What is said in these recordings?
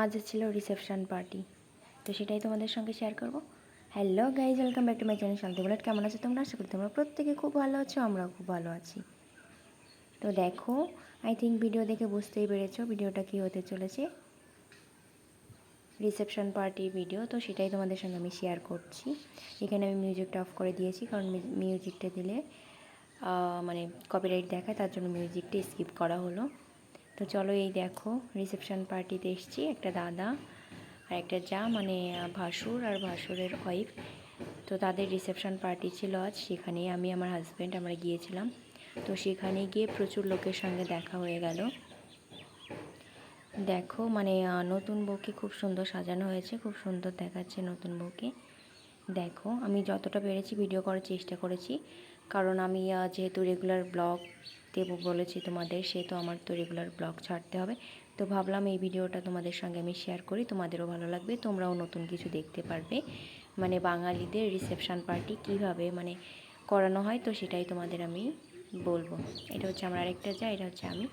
আজ ছিল reception party তো সেটাই তোমাদের সঙ্গে শেয়ার করব। Hello guys welcome back to my channel Shanti Bullet কেমন আছো তোমরা? আশা করি তোমরা প্রত্যেকে খুব ভালো আছো, আমরাও খুব ভালো আছি। তো দেখো আই থিঙ্ক ভিডিও দেখে বুঝতেই পেরেছ ভিডিওটা কী হতে চলেছে। রিসেপশন পার্টির ভিডিও তো সেটাই তোমাদের সঙ্গে আমি শেয়ার করছি। এখানে আমি মিউজিকটা অফ করে দিয়েছি, কারণ মিউজিকটা দিলে মানে কপিরাইট দেখায়, তার জন্য মিউজিকটা স্কিপ করা হলো। তো চলো এই দেখো রিসেপশন পার্টিতে এসেছি, একটা দাদা আর একটা যা মানে ভাসুর আর ভাসুরের ওয়াইফ তো তাদের রিসেপশন পার্টি ছিল আজ সেখানে আমি, আমার হাজব্যান্ড আমরা গিয়েছিলাম। তো সেখানে গিয়ে প্রচুর লোকের সঙ্গে দেখা হয়ে গেল। দেখো মানে নতুন বউকে খুব সুন্দর সাজানো হয়েছে, খুব সুন্দর দেখাচ্ছে নতুন বউকে। দেখো, আমি যতটা পেরেছি ভিডিও করার চেষ্টা করেছি। কারণ আমি যেহেতু রেগুলার ব্লগ দেবো বলেছি তোমাদের, সে তো আমার তো রেগুলার ব্লগ ছাড়তে হবে। তো ভাবলাম এই ভিডিওটা তোমাদের সঙ্গে আমি শেয়ার করি, তোমাদেরও ভালো লাগবে, তোমরাও নতুন কিছু দেখতে পারবে। মানে বাঙালিদের রিসেপশান পার্টি কীভাবে মানে করানো হয়, তো সেটাই তোমাদের আমি বলব। এটা হচ্ছে আমার আরেকটা যা, এটা হচ্ছে আমি।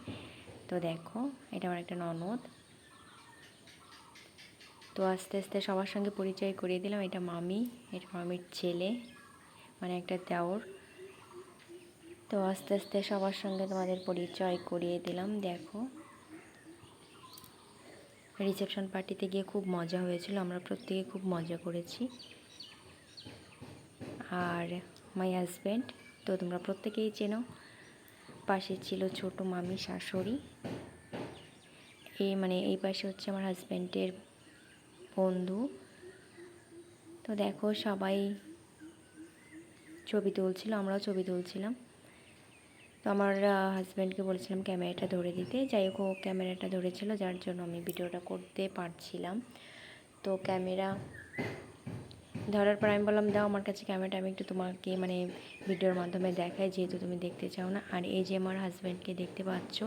তো দেখো, এটা আমার একটা ননদ। তো আস্তে আস্তে সবার সঙ্গে পরিচয় করিয়ে দিলাম, এটা মামি, এটা মামির ছেলে মানে একটা দেওর। তো আস্তে আস্তে সবার সঙ্গে তোমাদের পরিচয় করিয়ে দিলাম, দেখো। রিসেপশন পার্টিতে গিয়ে খুব মজা হয়েছিল, আমরা প্রত্যেকে খুব মজা করেছি। আর মাই হাজব্যান্ড তো তোমরা প্রত্যেকেই চেনো, পাশে ছিল ছোট মামি শাশুড়ি। এই মানে এই পাশে হচ্ছে আমার হাজব্যান্ডের বন্ধু। তো দেখো সবাই ছবি তুলছিল, আমরাও ছবি তুলছিলাম। তো আমার হাজব্যান্ডকে বলেছিলাম ক্যামেরাটা ধরে দিতে। যাই হোক, ও ক্যামেরাটা ধরেছিল, যার জন্য আমি ভিডিওটা করতে পারছিলাম। তো ক্যামেরা ধরার পর আমি বললাম, দাও আমার কাছে ক্যামেরাটা আমি একটু তোমাকে মানে ভিডিওর মাধ্যমে দেখাই, যেহেতু তুমি দেখতে চাও না। আর এই যে আমার হাজব্যান্ডকে দেখতে পাচ্ছ,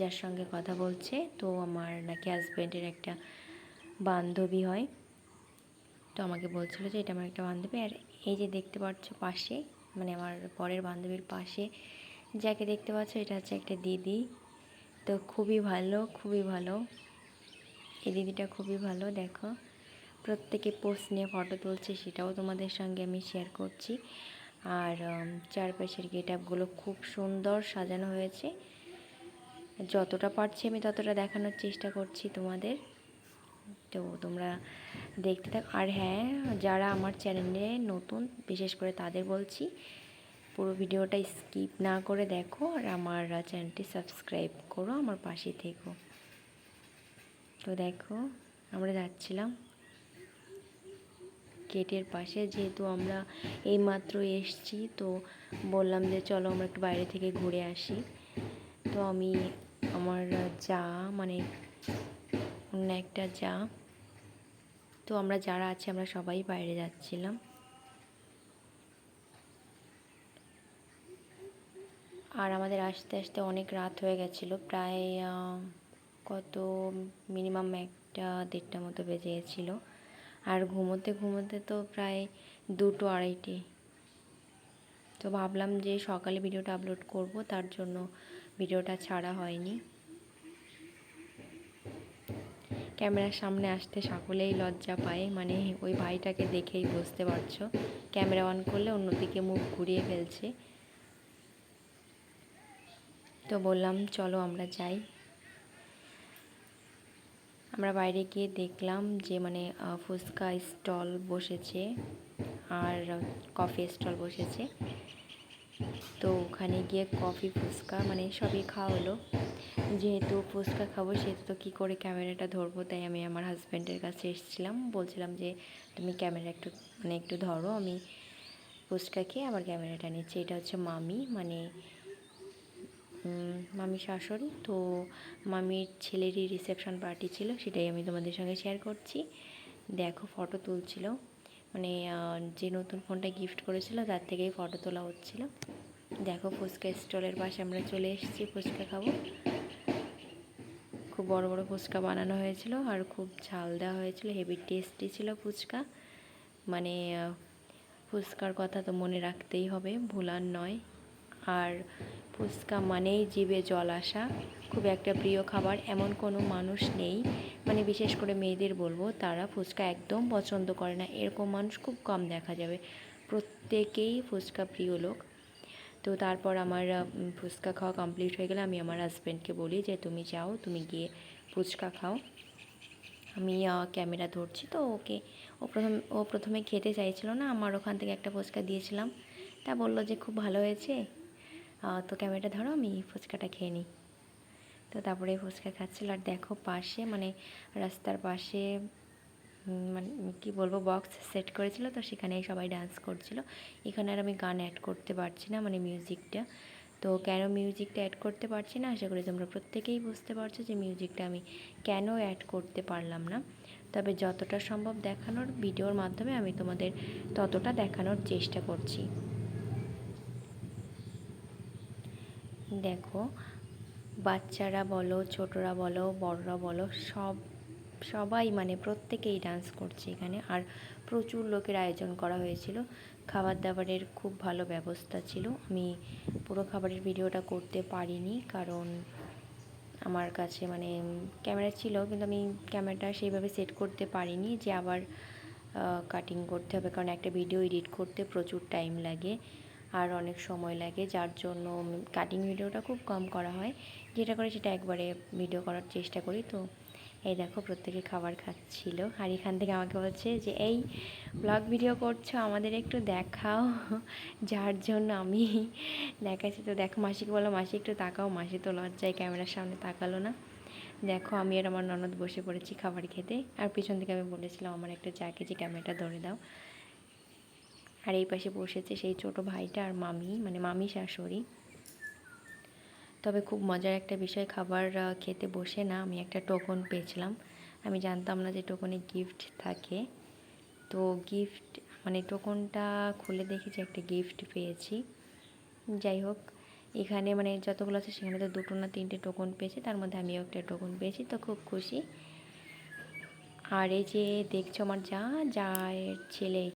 যার সঙ্গে কথা বলছে, তো আমার নাকি হাজব্যান্ডের একটা বান্ধবী হয়। তো আমাকে বলছিল যে, এটা আমার একটা বান্ধবী। আর এই যে দেখতে পাচ্ছ পাশে মানে আমার পরের বান্ধবীর পাশে যাকে দেখতে পাচ্ছ, এটা হচ্ছে একটা দিদি। তো খুবই ভালো খুবই ভালো। এই দিদিটা খুবই ভালো, দেখো। প্রত্যেকে পোস্ট নিয়ে ফটো তুলছে, সেটাও তোমাদের সঙ্গে আমি শেয়ার করছি। আর চারপাশের গেট আপগুলো খুব সুন্দর সাজানো হয়েছে। যতটা পারছি আমি ততটা দেখানোর চেষ্টা করছি তোমাদের। তো তোমরা দেখতে থাক। আর হ্যাঁ যারা আমার চ্যানেলে নতুন, বিশেষ করে তাদের বলছি পুরো ভিডিওটা স্কিপ না করে দেখো আর আমার চ্যানেলটি সাবস্ক্রাইব করো আমার পাশে থেকো। তো দেখো, আমরা যাচ্ছিলাম গেটের পাশে, যেহেতু আমরা এইমাত্র এসছি, তো বললাম যে চলো আমরা একটু বাইরে থেকে ঘুরে আসি। তো আমি আমার যা মানে অন্য একটা যা, তো আমরা যারা আছি আমরা সবাই বাইরে যাচ্ছিলাম। আর আমাদের আসতে আসতে অনেক রাত হয়ে গেছিল। প্রায় কত মিনিমাম একটা দেড়টা মতো বেজে গেছিল। আর ঘুমোতে ঘুমোতে তো প্রায় দুটো আড়াইটে। তো ভাবলাম যে সকালে ভিডিওটা আপলোড করব, তার জন্য ভিডিওটা ছাড়া হয়নি। ক্যামেরার সামনে আসতে সকলেই লজ্জা পায় মানে ওই ভাইটাকে দেখেই বুঝতে পারছ। ক্যামেরা অন করলে অন্যদিকে মুখ ঘুরিয়ে ফেলছে। তো বললাম, চলো আমরা যাই। আমরা বাইরে গিয়ে দেখলাম যে মানে ফুচকা স্টল বসেছে আর কফি স্টল বসেছে। তো ওখানে গিয়ে কফি, ফুচকা মানে সবই খাওয়া হলো। যেহেতু ফুচকা খাব, সেহেতু তো কী করে ক্যামেরাটা ধরবো, তাই আমি আমার হাজব্যান্ডের কাছে এসেছিলাম। বলছিলাম যে, তুমি ক্যামেরা একটু মানে একটু ধরো, আমি ফুচকা খেয়ে আবার ক্যামেরাটা নিচ্ছি। এটা হচ্ছে মামি মানে মামি শাশুড়ি। তো মামির ছেলেরই রিসেপশন পার্টি ছিল, সেটাই আমি তোমাদের সঙ্গে শেয়ার করছি। দেখো ফটো তুলছিল। মানে যে নতুন ফোনটা গিফট করেছিল, তার থেকেই ফটো তোলা হচ্ছিল। দেখো, ফুচকা স্টলের পাশে আমরা চলে এসেছি ফুচকা খাব। খুব বড় বড় ফুচকা বানানো হয়েছিল আর খুব ঝাল দেওয়া হয়েছিল। হেভি টেস্টি ছিল ফুচকা। মানে ফুচকার কথা তো মনে রাখতেই হবে ভুলার নয়। আর ফুচকা মানেই জিভে জল আসা। খুব একটা প্রিয় খাবার, এমন কোনো মানুষ নেই। মানে বিশেষ করে মেয়েদের বলব, তারা ফুচকা একদম পছন্দ করে না। এরকম মানুষ খুব কম দেখা যাবে। প্রত্যেকেই ফুচকা প্রিয় লোক। তো তারপর আমার ফুচকা খাওয়া কমপ্লিট হয়ে গেলে আমি আমার হাজব্যান্ডকে বলি যে, তুমি যাও, তুমি গিয়ে ফুচকা খাও। আমি ক্যামেরা ধরছি, তো ওকে, ও প্রথম, ও প্রথমে খেতে চাইছিল না। আমার ওখান থেকে একটা ফুচকা দিয়েছিলাম। তা বলল যে, খুব ভালো হয়েছে। তো ক্যামেরাটা ধরো, আমি ফুচকাটা খেয়ে নিই। তো তারপরে ফুচকা খাচ্ছিল, আর দেখো পাশে মানে রাস্তার পাশে মানে কী বলব বক্স সেট করেছিল, তো সেখানে সবাই ডান্স করছিল। এখানে আর আমি গান অ্যাড করতে পারছি না মানে মিউজিকটা তো কেন মিউজিকটা অ্যাড করতে পারছি না? আশা করি তোমরা প্রত্যেকেই বুঝতে পারছ যে মিউজিকটা আমি কেন অ্যাড করতে পারলাম না। তবে যতটা সম্ভব দেখানোর, ভিডিওর মাধ্যমে আমি তোমাদের ততটা দেখানোর চেষ্টা করছি। দেখো, বাচ্চারা বলো, ছোটরা বলো, বড়রা বলো, সব, সবাই মানে প্রত্যেকেই ডান্স করছে এখানে। আর প্রচুর লোকের আয়োজন করা হয়েছিল। খাবার দাবারের খুব ভালো ব্যবস্থা ছিল। আমি পুরো খাবারের ভিডিওটা করতে পারিনি কারণ আমার কাছে মানে ক্যামেরা ছিল, কিন্তু আমি ক্যামেরাটা সেইভাবে সেট করতে পারিনি যে আবার কাটিং করতে হবে। কারণ একটা ভিডিও এডিট করতে প্রচুর টাইম লাগে। আর অনেক সময় লাগে, যার জন্য কাটিং ভিডিওটা খুব কম করা হয়। যেটা করে সেটা একবারে ভিডিও করার চেষ্টা করি। তো এই দেখো, প্রত্যেকে খাবার খাচ্ছিল। আর এখান থেকে আমাকে বলছে যে, এই ব্লগ ভিডিও করছ, আমাদের একটু দেখাও। যার জন্য আমি দেখাচ্ছি। তো দেখো, মাসিকে বলো মাসি, একটু তাকাও। মাসি তো লজ্জায় ক্যামেরার সামনে তাকালো না। দেখো, আমি আর আমার ননদ বসে পড়েছি খাবার খেতে। আর পিছন থেকে আমি বলেছিলাম, আমার একটা যাকে যে ক্যামেরাটা ধরে দাও। আর এই পাশে বসেছে সেই ছোট ভাইটা আর মামি মানে মামি শাশুড়ি। তবে খুব মজার একটা বিষয়, খাবার খেতে বসে না, আমি একটা টোকন পেয়েছিলাম। আমি জানতাম না যে টোকনে গিফট থাকে। তো গিফট মানে টোকনটা খুলে দেখেছি একটা গিফট পেয়েছি। যাই হোক, এখানে মানে যতগুলো আছে সেখানে তো দুটো না তিনটে টোকন পেয়েছি, তার মধ্যে আমিও একটা টোকন পেয়েছি, তো খুব খুশি। আর এই যে দেখছ আমার যা যার ছেলে